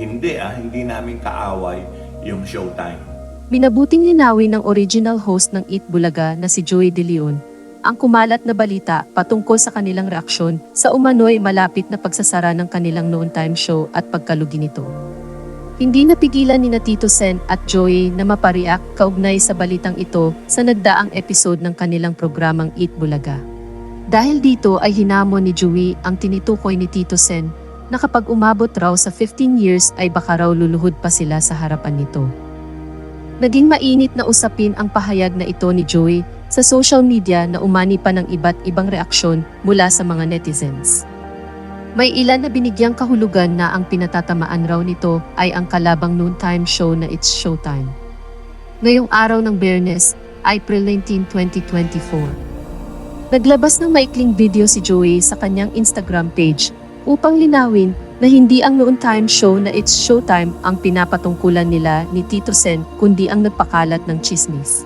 Hindi ah, hindi namin kaaway yung showtime. Minabuting linawin ng original host ng Eat Bulaga na si Joey De Leon ang kumalat na balita patungkol sa kanilang reaksyon sa umano'y malapit na pagsasara ng kanilang noon time show at pagkalugi nito. Hindi napigilan ni na Tito Sen at Joey na mapariak kaugnay sa balitang ito sa nagdaang episode ng kanilang programang Eat Bulaga. Dahil dito ay hinamon ni Joey ang tinitukoy ni Tito Sen na kapag umabot raw sa 15 years ay baka raw luluhod pa sila sa harapan nito. Naging mainit na usapin ang pahayag na ito ni Joey sa social media na umani pa ng iba't ibang reaksyon mula sa mga netizens. May ilan na binigyang kahulugan na ang pinatatamaan raw nito ay ang kalabang noontime show na It's Showtime. Ngayong araw ng Biyernes, April 19, 2024. Naglabas ng maikling video si Joey sa kanyang Instagram page upang linawin na hindi ang noon time show na It's Showtime ang pinapatungkulan nila ni Tito Sen kundi ang nagpakalat ng chismis.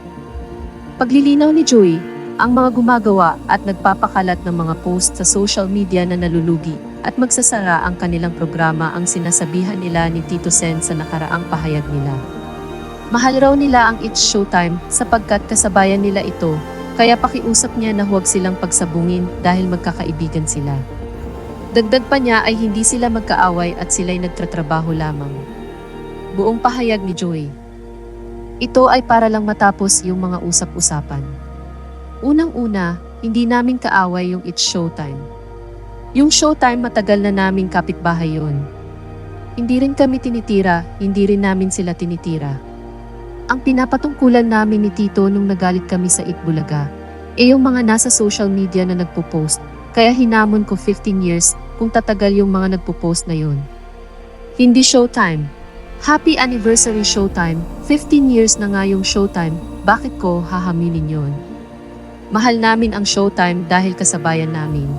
Paglilinaw ni Joey, ang mga gumagawa at nagpapakalat ng mga post sa social media na nalulugi at magsasara ang kanilang programa ang sinasabihan nila ni Tito Sen sa nakaraang pahayag nila. Mahal raw nila ang It's Showtime sapagkat kasabayan nila ito kaya pakiusap niya na huwag silang pagsabungin dahil magkakaibigan sila. Dagdag pa niya ay hindi sila magkaaway at sila'y nagtratrabaho lamang. Buong pahayag ni Joey. Ito ay para lang matapos yung mga usap-usapan. Unang-una, hindi namin kaaway yung It's Showtime. Yung Showtime matagal na naming kapitbahay yon. Hindi rin kami tinitira, hindi rin namin sila tinitira. Ang pinapatungkulan namin ni Tito nung nagalit kami sa Itbulaga, e yung mga nasa social media na nagpo-post, kaya hinamon ko 15 years kung tatagal yung mga nagpo-post na yon. Hindi Showtime. Happy anniversary Showtime, 15 years na nga yung Showtime, bakit ko hahaminin yon? Mahal namin ang Showtime dahil kasabayan namin.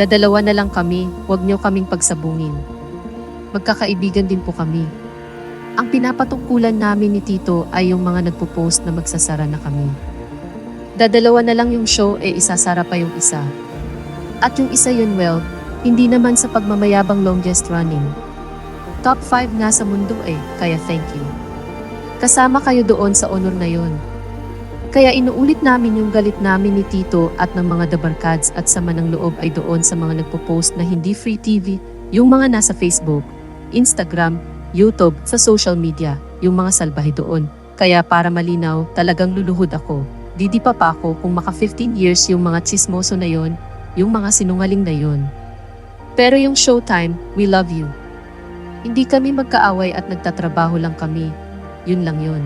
Dadalawa na lang kami, huwag niyo kaming pagsabungin. Magkakaibigan din po kami. Ang pinapatungkulan namin ni Tito ay yung mga nagpo-post na magsasara na kami. Dadalawa na lang yung show e isasara pa yung isa. At yung isa yun well, hindi naman sa pagmamayabang longest running. Top 5 nga sa mundo eh, kaya thank you. Kasama kayo doon sa honor na yon. Kaya inuulit namin yung galit namin ni Tito at ng mga dabarkads at sama ng loob ay doon sa mga nagpo-post na hindi free TV, yung mga nasa Facebook, Instagram, YouTube, sa social media, yung mga salbahe doon. Kaya para malinaw, talagang luluhod ako. Didi pa pa ako kung maka 15 years yung mga chismoso na yon, yung mga sinungaling na yon. Pero yung showtime, we love you. Hindi kami magkaaway at nagtatrabaho lang kami. Yun lang yun.